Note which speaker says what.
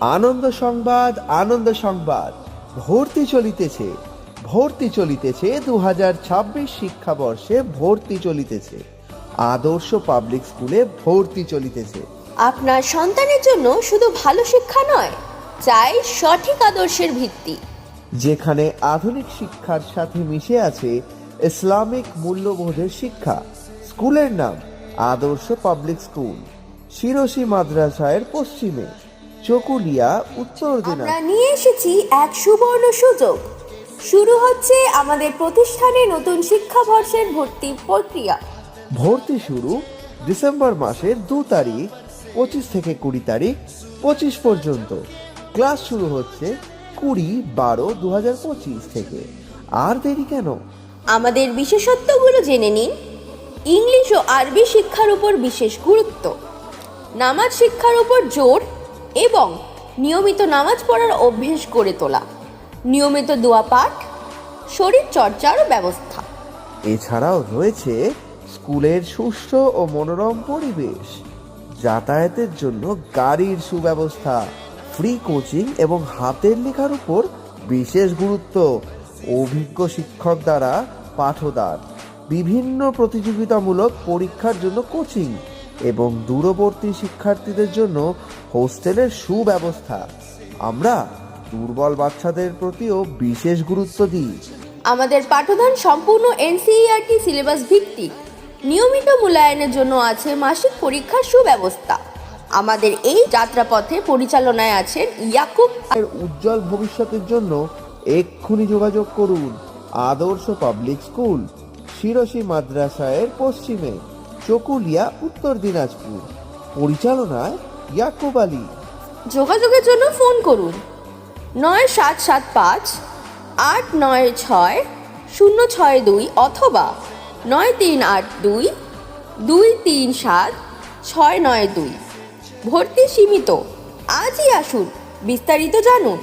Speaker 1: আনন্দ সংবাদ আনন্দ সংবাদ। ভর্তি চলিতেছে ভর্তি চলিতেছে দু হাজার ছাব্বিশ শিক্ষাবর্ষে ভর্তি চলিতেছে। আদর্শ পাবলিক স্কুলে ভর্তি চলিতেছে।
Speaker 2: আপনার সন্তানের জন্য শুধু ভালো শিক্ষা নয় চাই সঠিক আদর্শের ভিত্তি।
Speaker 1: যেখানে আধুনিক শিক্ষার সাথে মিশে আছে ইসলামিক মূল্যবোধের শিক্ষা। স্কুলের নাম আদর্শ পাবলিক স্কুল শিরসি মাদ্রাসায়ের পশ্চিমে। চকুলিয়া উত্তর
Speaker 2: আমরা
Speaker 1: দিনাজপুর
Speaker 2: নিয়ে এসেছি এক সুবর্ণ সুযোগ। শুরু হচ্ছে আমাদের প্রতিষ্ঠানে নতুন শিক্ষাবর্ষের ভর্তি প্রক্রিয়া।
Speaker 1: ভর্তি শুরু ডিসেম্বর মাসের দু তারিখ পঁচিশ থেকে কুড়ি তারিখ পঁচিশ পর্যন্ত। ক্লাস শুরু হচ্ছে কুড়ি বারো দু হাজার পঁচিশ থেকে। আর দেরি কেন?
Speaker 2: আমাদের বিশেষত্বগুলো জেনে নিন। ইংলিশ ও আরবি শিক্ষার উপর বিশেষ গুরুত্ব। নামাজ শিক্ষার উপর জোর এবং নিয়মিত নামাজ পড়ার অভ্যেস গড়ে তোলা। নিয়মিত দোয়া পাঠ শরীর চর্চার ব্যবস্থা।
Speaker 1: এছাড়াও রয়েছে স্কুলের সুষ্ঠু ও মনোরম পরিবেশ, যাতায়াতের জন্য গাড়ির সুব্যবস্থা ফ্রি কোচিং এবং হাতের লেখার উপর বিশেষ গুরুত্ব, অভিজ্ঞ শিক্ষক দ্বারা পাঠদান, বিভিন্ন প্রতিযোগিতামূলক পরীক্ষার জন্য কোচিং এবং দূরবর্তী শিক্ষার্থীদের জন্য হোস্টেলের সুব্যবস্থা। আমরা দুর্বল বাচ্চাদের প্রতিও বিশেষ গুরুত্ব দিই।
Speaker 2: আমাদের পাঠদান সম্পূর্ণ এনসিইআরটি সিলেবাস ভিত্তিক। নিয়মিত মূল্যায়নের জন্য আছে মাসিক পরীক্ষার সুব্যবস্থা। আমাদের এই যাত্রাপথে পরিচালনায় আছেন ইয়াকুব
Speaker 1: এর উজ্জ্বল ভবিষ্যতের জন্য এক্ষুনি যোগাযোগ করুন। আদর্শ পাবলিক স্কুল শিরসি মাদ্রাসায়ের পশ্চিমে চকুলিয়া উত্তর দিনাজপুর। পরিচালনায় ইয়াকুব আলী।
Speaker 2: যোগাযোগের জন্য ফোন করুন। নয় সাত সাত পাঁচ, আট নয় ছয়, শূন্য ছয় দুই অথবা নয় তিন আট দুই দুই তিন সাত ছয় নয় দুই। ভর্তি সীমিত। আজই আসুন, বিস্তারিত জানুন।